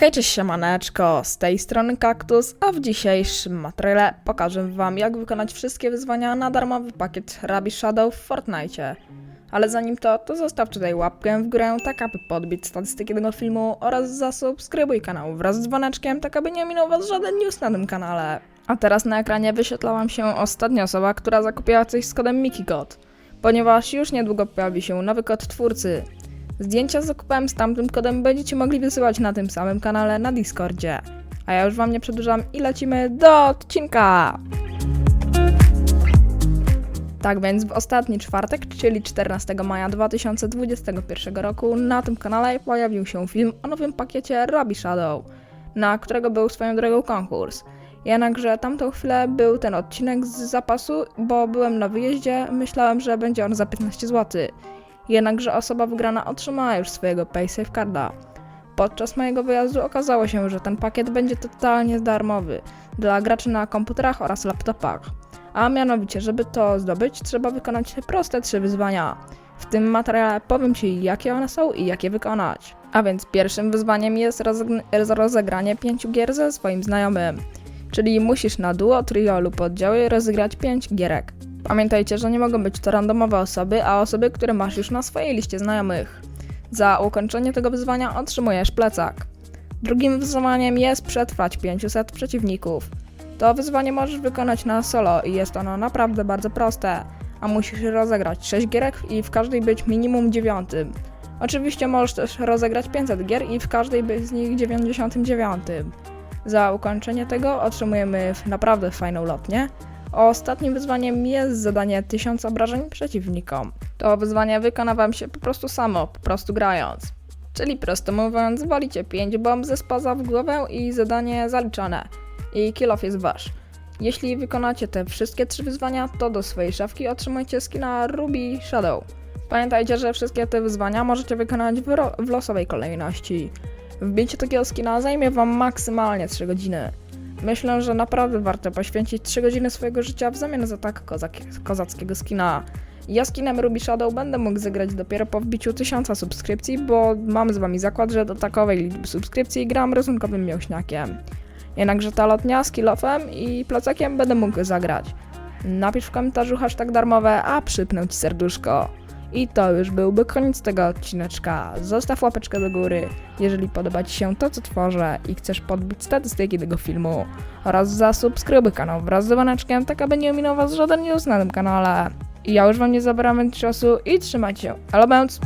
Hej, cześć siemaneczko, z tej strony Kaktus, a w dzisiejszym materiale pokażę wam jak wykonać wszystkie wyzwania na darmowy pakiet Rabbi Shadow w Fortnite. Ale zanim to, to zostaw tutaj łapkę w górę, tak aby podbić statystyki tego filmu oraz zasubskrybuj kanał wraz z dzwoneczkiem, tak aby nie minął was żaden news na tym kanale. A teraz na ekranie wyświetla wam się ostatnia osoba, która zakupiła coś z kodem MikiCode, ponieważ już niedługo pojawi się nowy kod twórcy. Zdjęcia z zakupem z tamtym kodem będziecie mogli wysyłać na tym samym kanale na Discordzie. A ja już wam nie przedłużam i lecimy do odcinka! Tak więc w ostatni czwartek, czyli 14 maja 2021 roku na tym kanale pojawił się film o nowym pakiecie Rabbi Shadow, na którego był swoją drogą konkurs. Jednakże tamtą chwilę był ten odcinek z zapasu, bo byłem na wyjeździe, myślałem, że będzie on za 15 zł. Jednakże osoba wygrana otrzymała już swojego PaySafe Carda. Podczas mojego wyjazdu okazało się, że ten pakiet będzie totalnie darmowy dla graczy na komputerach oraz laptopach. A mianowicie, żeby to zdobyć, trzeba wykonać proste trzy wyzwania. W tym materiale powiem Ci, jakie one są i jak je wykonać. A więc pierwszym wyzwaniem jest rozeg- rozegranie pięciu gier ze swoim znajomym. Czyli musisz na duo, trio lub oddziały rozegrać 5 gierek. Pamiętajcie, że nie mogą być to randomowe osoby, a osoby, które masz już na swojej liście znajomych. Za ukończenie tego wyzwania otrzymujesz plecak. Drugim wyzwaniem jest przetrwać 500 przeciwników. To wyzwanie możesz wykonać na solo i jest ono naprawdę bardzo proste, a musisz rozegrać 6 gierek i w każdej być minimum 9. Oczywiście możesz też rozegrać 500 gier i w każdej być z nich 99. Za ukończenie tego otrzymujemy naprawdę fajną lotnię. Ostatnim wyzwaniem jest zadanie 1000 obrażeń przeciwnikom. To wyzwanie wykona wam się po prostu samo, po prostu grając. Czyli prosto mówiąc, walicie 5 bomb ze spaza w głowę i zadanie zaliczone. I kill off jest wasz. Jeśli wykonacie te wszystkie trzy wyzwania, to do swojej szafki otrzymujecie skina Ruby Shadow. Pamiętajcie, że wszystkie te wyzwania możecie wykonać w, w losowej kolejności. Wbicie takiego skina zajmie wam maksymalnie 3 godziny. Myślę, że naprawdę warto poświęcić 3 godziny swojego życia w zamian za tak kozak- kozackiego skina. Ja skinem Ruby Shadow będę mógł zagrać dopiero po wbiciu 1000 subskrypcji, bo mam z wami zakład, że do takowej liczby subskrypcji gram rysunkowym mięśniakiem. Jednakże ta lotnia z kilofem i plecakiem będę mógł zagrać. Napisz w komentarzu hashtag darmowe, a przypnę ci serduszko. I to już byłby koniec tego odcineczka. Zostaw łapeczkę do góry, jeżeli podoba Ci się to, co tworzę i chcesz podbić statystyki tego filmu. Oraz zasubskrybuj kanał wraz z dzwoneczkiem, tak aby nie ominął Was żaden news na tym kanale. I ja już Wam nie zabieram czasu i trzymajcie się. Elo, bęc!